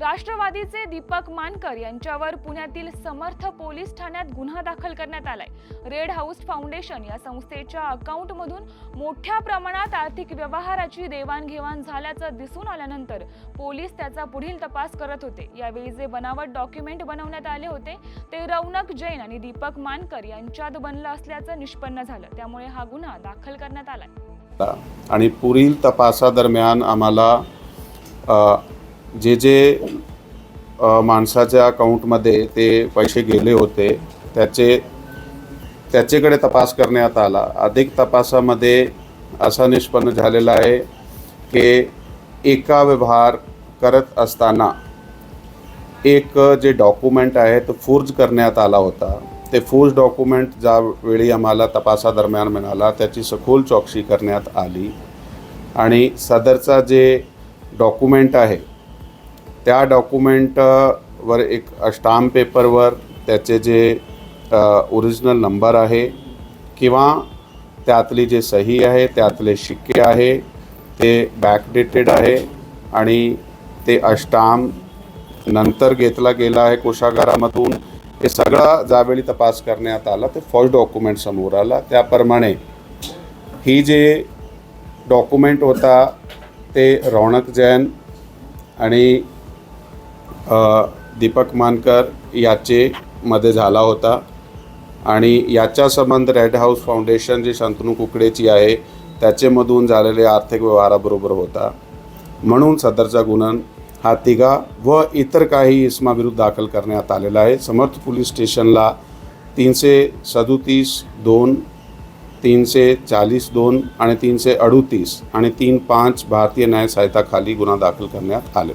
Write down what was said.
राष्ट्रवादीचे दीपक मानकर यांच्यावर पुण्यातील समर्थ पोलीस ठाण्यात गुन्हा दाखल करण्यात आलाय. रेड हाऊस फाउंडेशन या संस्थेच्या अकाउंटमधून मोठ्या प्रमाणात आर्थिक व्यवहाराची देवाणघेवाण झाल्याचं दिसून आल्यानंतर पोलीस त्याचा पुढील तपास करत होते. यावेळी जे बनावट डॉक्युमेंट बनवण्यात आले होते ते रौनक जैन आणि दीपक मानकर यांच्यात बनलं असल्याचं निष्पन्न झालं. त्यामुळे हा गुन्हा दाखल करण्यात आलाय. आणि पुढील तपासादरम्यान आम्हाला जे जे माणसाच्या अकाउंटमध्ये ते पैसे गेले होते त्याचे त्याच्याकडे तपास करण्यात आला. अधिक तपासामध्ये असा निष्पन्न झालेला आहे की एका व्यवहार करत असताना एक जे डॉक्युमेंट आहे तो फोर्ज करण्यात आला होता. ते फोर्ज डॉक्युमेंट ज्यावेळी आम्हाला तपासादरम्यान मिळाला त्याची सखोल चौकशी करण्यात आली. आणि सदरचा जे डॉक्युमेंट आहे त्या डॉक्युमेंटवर एक स्टाम्प पेपरवर त्याचे जे ओरिजिनल नंबर आहे किंवा त्यातली जे सही आहे त्यातले शिक्के आहे ते बॅकडेटेड आहे आणि ते अष्टाम नंतर घेतला गेला आहे कोशागारामधून हे सगळा ज्यावेळी तपास करण्यात आला ते फर्स्ट डॉक्युमेंट समोर आला. त्याप्रमाणे ही जे डॉक्युमेंट होता ते रौनक जैन आणि दीपक मानकर याचे मध्ये झाला होता. आणि याच्या संबंध रेड हाऊस फाउंडेशन जी शंतनू कुकडेची आहे त्याचेमधून झालेले आर्थिक व्यवहाराबरोबर होता. म्हणून सदरचा गुन्हा हा तिघा व इतर काही इसमाविरुद्ध दाखल करण्यात आलेला आहे. समर्थ पोलीस स्टेशनला तीनशे सदोतीस दोन तीनशे चाळीस दोन आणि तीनशे अडुतीस आणि तीन पाच भारतीय न्याय सहायताखाली गुन्हा दाखल करण्यात आलेला